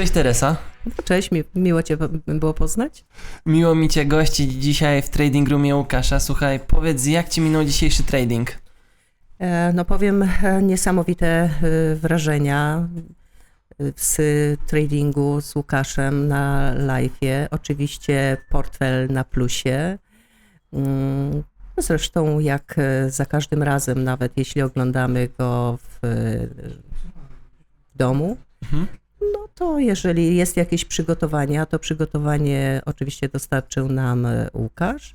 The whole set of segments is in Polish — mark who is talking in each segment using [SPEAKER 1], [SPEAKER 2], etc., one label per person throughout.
[SPEAKER 1] Cześć Teresa.
[SPEAKER 2] Cześć, mi, miło Cię było poznać.
[SPEAKER 1] Miło mi Cię gościć dzisiaj w Trading Roomie Łukasza. Słuchaj, powiedz jak Ci minął dzisiejszy trading?
[SPEAKER 2] E, no powiem, e, niesamowite e, wrażenia z tradingu z Łukaszem na live'ie. Oczywiście portfel na plusie. Mm, no Zresztą jak za każdym razem, nawet jeśli oglądamy go w, w domu,
[SPEAKER 1] Mhm.
[SPEAKER 2] To jeżeli jest jakieś przygotowanie, a to przygotowanie oczywiście dostarczył nam e, Łukasz,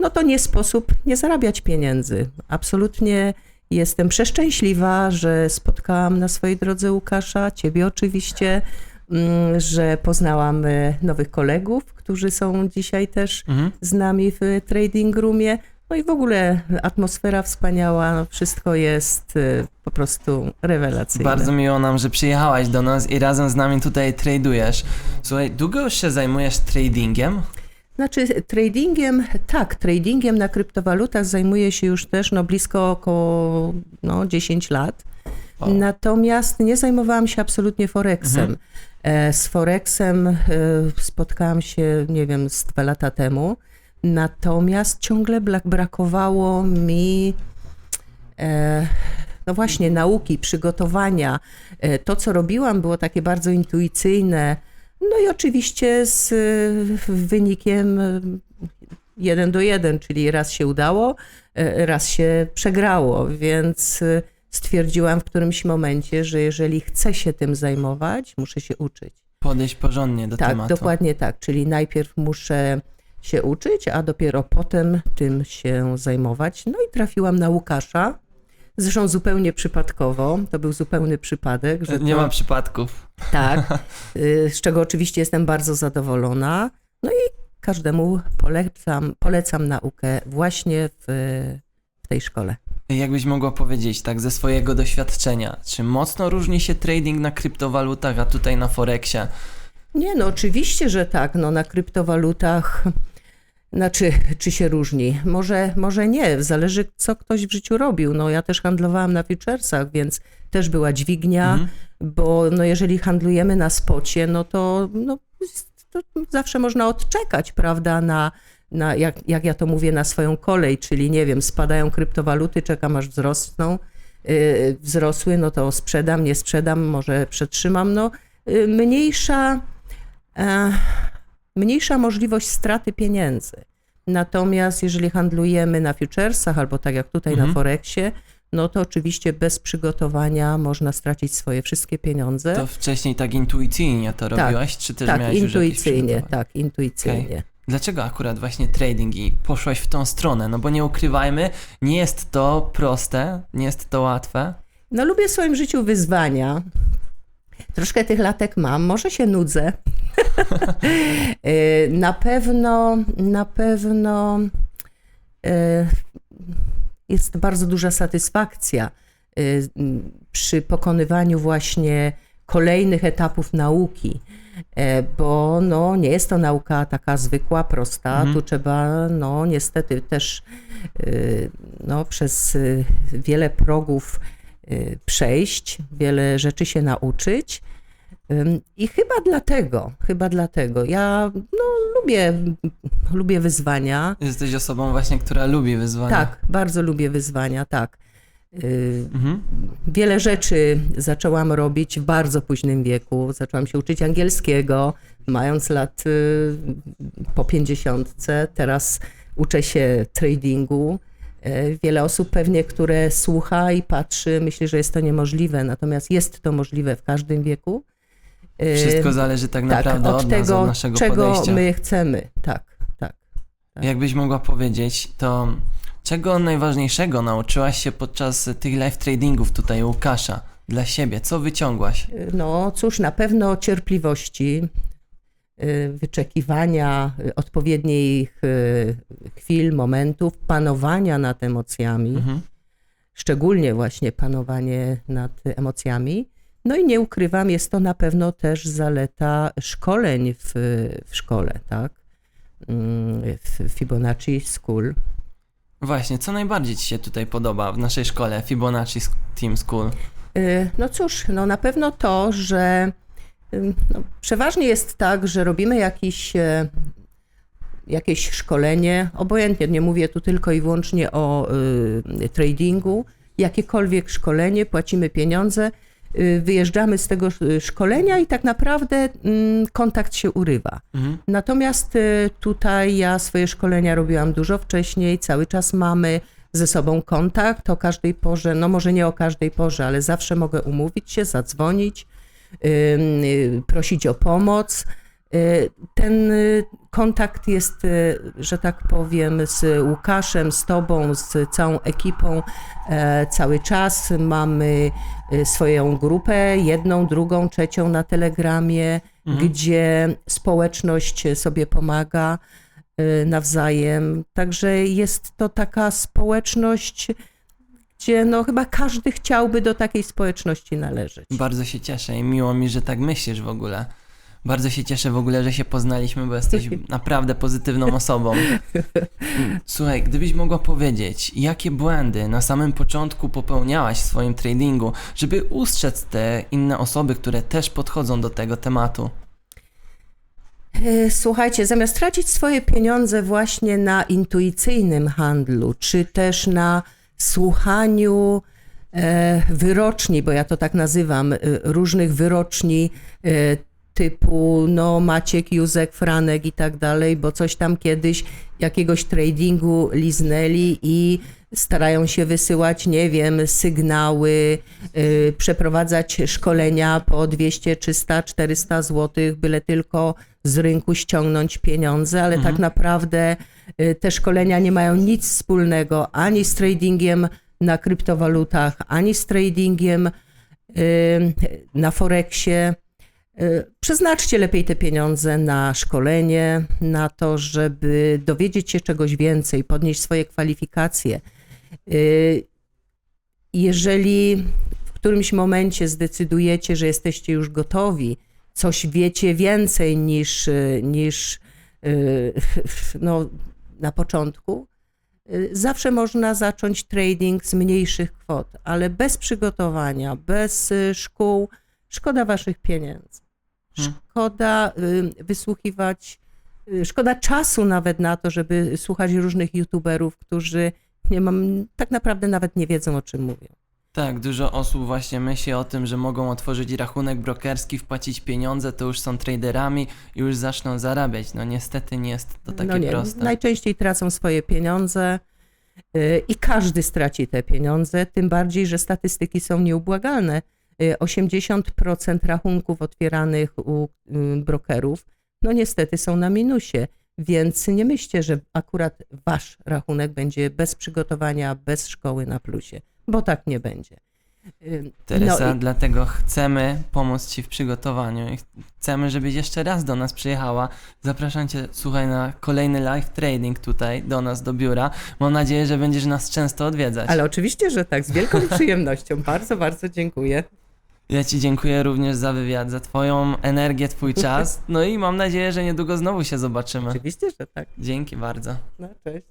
[SPEAKER 2] no to nie sposób nie zarabiać pieniędzy. Absolutnie jestem przeszczęśliwa, że spotkałam na swojej drodze Łukasza, ciebie oczywiście, mm, że poznałam e, nowych kolegów, którzy są dzisiaj też
[SPEAKER 1] Mhm.
[SPEAKER 2] z nami w trading roomie. No i w ogóle atmosfera wspaniała, wszystko jest e, po prostu rewelacyjne.
[SPEAKER 1] Bardzo miło nam, że przyjechałaś do nas i razem z nami tutaj tradujesz. Słuchaj, długo już się zajmujesz tradingiem?
[SPEAKER 2] Znaczy tradingiem, tak, tradingiem na kryptowalutach zajmuję się już też no, blisko około no, 10 lat.
[SPEAKER 1] O.
[SPEAKER 2] Natomiast nie zajmowałam się absolutnie Forexem.
[SPEAKER 1] Mhm.
[SPEAKER 2] E, Z Forexem e, spotkałam się, nie wiem, z dwa lata temu. Natomiast ciągle brakowało mi e, no właśnie nauki, przygotowania. E, To, co robiłam, było takie bardzo intuicyjne. No i oczywiście z wynikiem e, jeden do jeden, czyli raz się udało, raz się przegrało, więc stwierdziłam w którymś momencie, że jeżeli chcę się tym zajmować, muszę się uczyć.
[SPEAKER 1] Podejść porządnie do
[SPEAKER 2] Tak,
[SPEAKER 1] tematu.
[SPEAKER 2] dokładnie tak, czyli najpierw muszę się uczyć, a dopiero potem tym się zajmować. No i trafiłam na Łukasza, zresztą zupełnie przypadkowo, to był zupełny przypadek, że
[SPEAKER 1] Nie
[SPEAKER 2] to,
[SPEAKER 1] ma przypadków.
[SPEAKER 2] tak, y, z czego oczywiście jestem bardzo zadowolona. No i każdemu polecam, polecam naukę właśnie w, w tej szkole.
[SPEAKER 1] Jakbyś mogła powiedzieć, tak ze swojego doświadczenia, czy mocno różni się trading na kryptowalutach, a tutaj na Forexie?
[SPEAKER 2] Nie, no oczywiście, że tak. No, na kryptowalutach, znaczy, czy się różni? Może, może nie, zależy co ktoś w życiu robił. No, ja też handlowałam na futuresach, więc też była dźwignia,
[SPEAKER 1] Mhm.
[SPEAKER 2] bo no, jeżeli handlujemy na spocie, no to, no, to zawsze można odczekać, prawda, na, na jak, jak ja to mówię, na swoją kolej, czyli nie wiem, spadają kryptowaluty, czekam aż wzrosną, yy, wzrosły, no to sprzedam, nie sprzedam, może przetrzymam, no yy, mniejsza, e, mniejsza możliwość straty pieniędzy. Natomiast jeżeli handlujemy na futuresach albo tak jak tutaj
[SPEAKER 1] Mhm.
[SPEAKER 2] na Forexie, no to oczywiście bez przygotowania można stracić swoje wszystkie pieniądze.
[SPEAKER 1] To wcześniej tak intuicyjnie to
[SPEAKER 2] Tak,
[SPEAKER 1] robiłaś, czy też
[SPEAKER 2] tak,
[SPEAKER 1] miałaś już
[SPEAKER 2] intuicyjnie,
[SPEAKER 1] przygotowanie?
[SPEAKER 2] tak, intuicyjnie.
[SPEAKER 1] Dlaczego akurat właśnie trading i poszłaś w tą stronę? No bo nie ukrywajmy, nie jest to proste, nie jest to łatwe.
[SPEAKER 2] No lubię w swoim życiu wyzwania. Troszkę tych latek mam, może się nudzę. Y, na pewno, na pewno y, jest bardzo duża satysfakcja y, przy pokonywaniu właśnie kolejnych etapów nauki, bo no, nie jest to nauka taka zwykła, prosta.
[SPEAKER 1] Mhm.
[SPEAKER 2] Tu trzeba no, niestety też no, przez wiele progów przejść, wiele rzeczy się nauczyć. I chyba dlatego, chyba dlatego. Ja no, lubię, lubię wyzwania.
[SPEAKER 1] Jesteś osobą właśnie, która lubi wyzwania.
[SPEAKER 2] Tak, bardzo lubię wyzwania, tak. Y,
[SPEAKER 1] Mhm.
[SPEAKER 2] Wiele rzeczy zaczęłam robić w bardzo późnym wieku. Zaczęłam się uczyć angielskiego, mając lat y, po pięćdziesiątce. Teraz uczę się tradingu. E, Wiele osób pewnie, które słucha i patrzy, myśli, że jest to niemożliwe, natomiast jest to możliwe w każdym wieku.
[SPEAKER 1] Wszystko zależy tak naprawdę
[SPEAKER 2] tak,
[SPEAKER 1] od,
[SPEAKER 2] od
[SPEAKER 1] nas,
[SPEAKER 2] tego,
[SPEAKER 1] od naszego
[SPEAKER 2] czego
[SPEAKER 1] podejścia.
[SPEAKER 2] my chcemy. Tak, tak.
[SPEAKER 1] Jakbyś mogła powiedzieć, to czego najważniejszego nauczyłaś się podczas tych live tradingów tutaj u Łukasza? Dla siebie, co wyciągłaś?
[SPEAKER 2] No cóż, na pewno cierpliwości, y, wyczekiwania y, odpowiednich y, chwil, momentów, panowania nad emocjami,
[SPEAKER 1] Mhm.
[SPEAKER 2] szczególnie właśnie panowanie nad emocjami. No i nie ukrywam, jest to na pewno też zaleta szkoleń w, w szkole, tak? Mm, W Fibonacci School.
[SPEAKER 1] Właśnie, co najbardziej Ci się tutaj podoba w naszej szkole Fibonacci Team School?
[SPEAKER 2] Y, No cóż, no na pewno to, że Ym, No, przeważnie jest tak, że robimy jakiś, e, jakieś szkolenie, obojętnie, nie mówię tu tylko i wyłącznie o y, tradingu, jakiekolwiek szkolenie, płacimy pieniądze, y, wyjeżdżamy z tego y, szkolenia i tak naprawdę mm, kontakt się urywa.
[SPEAKER 1] Mhm.
[SPEAKER 2] Natomiast y, tutaj ja swoje szkolenia robiłam dużo wcześniej, cały czas mamy ze sobą kontakt o każdej porze, no może nie o każdej porze, ale zawsze mogę umówić się, zadzwonić, y, prosić o pomoc. Y, Ten y, kontakt jest, y, że tak powiem, z Łukaszem, z Tobą, z całą ekipą e, cały czas. Mamy swoją grupę, jedną, drugą, trzecią na Telegramie, gdzie społeczność sobie pomaga nawzajem. Także jest to taka społeczność, gdzie no chyba każdy chciałby do takiej społeczności należeć.
[SPEAKER 1] Bardzo się cieszę i miło mi, że tak myślisz w ogóle. Bardzo się cieszę w ogóle, że się poznaliśmy, bo jesteś naprawdę pozytywną osobą. Słuchaj, gdybyś mogła powiedzieć, jakie błędy na samym początku popełniałaś w swoim tradingu, żeby ustrzec te inne osoby, które też podchodzą do tego tematu?
[SPEAKER 2] E, Słuchajcie, zamiast tracić swoje pieniądze właśnie na intuicyjnym handlu, czy też na słuchaniu e, wyroczni, bo ja to tak nazywam, e, różnych wyroczni typu no Maciek, Józek, Franek i tak dalej, bo coś tam kiedyś jakiegoś tradingu liznęli i starają się wysyłać, nie wiem, sygnały, y, przeprowadzać szkolenia po 200, 300, 400 zł, byle tylko z rynku ściągnąć pieniądze, ale tak naprawdę y, te szkolenia nie mają nic wspólnego ani z tradingiem na kryptowalutach, ani z tradingiem y, na Forexie. Y, Przeznaczcie lepiej te pieniądze na szkolenie, na to, żeby dowiedzieć się czegoś więcej, podnieść swoje kwalifikacje. Y, Jeżeli w którymś momencie zdecydujecie, że jesteście już gotowi, coś wiecie więcej niż, y, niż no, na początku, zawsze można zacząć trading z mniejszych kwot, ale bez przygotowania, bez szkół, szkoda waszych pieniędzy.
[SPEAKER 1] Hmm.
[SPEAKER 2] Szkoda y, wysłuchiwać, y, szkoda czasu nawet na to, żeby słuchać różnych youtuberów, którzy nie mam, tak naprawdę nawet nie wiedzą o czym mówią.
[SPEAKER 1] Tak, dużo osób właśnie myśli o tym, że mogą otworzyć rachunek brokerski, wpłacić pieniądze, to już są traderami i już zaczną zarabiać. No niestety nie jest to takie
[SPEAKER 2] no nie,
[SPEAKER 1] proste.
[SPEAKER 2] Najczęściej tracą swoje pieniądze y, i każdy straci te pieniądze, tym bardziej, że statystyki są nieubłagalne. Y, 80% rachunków otwieranych u y, brokerów, no niestety są na minusie, więc nie myślcie, że akurat wasz rachunek będzie bez przygotowania, bez szkoły na plusie, bo tak nie będzie. Y,
[SPEAKER 1] Teresa,
[SPEAKER 2] no i-
[SPEAKER 1] dlatego chcemy pomóc Ci w przygotowaniu i chcemy, żebyś jeszcze raz do nas przyjechała. Zapraszam Cię, słuchaj, na kolejny live trading tutaj do nas, do biura. Mam nadzieję, że będziesz nas często odwiedzać.
[SPEAKER 2] Ale oczywiście, że tak, z wielką przyjemnością. Bardzo, bardzo dziękuję.
[SPEAKER 1] Ja Ci dziękuję również za wywiad, za Twoją energię, Twój czas. No i mam nadzieję, że niedługo znowu się zobaczymy.
[SPEAKER 2] Oczywiście, że tak.
[SPEAKER 1] Dzięki bardzo.
[SPEAKER 2] No, cześć.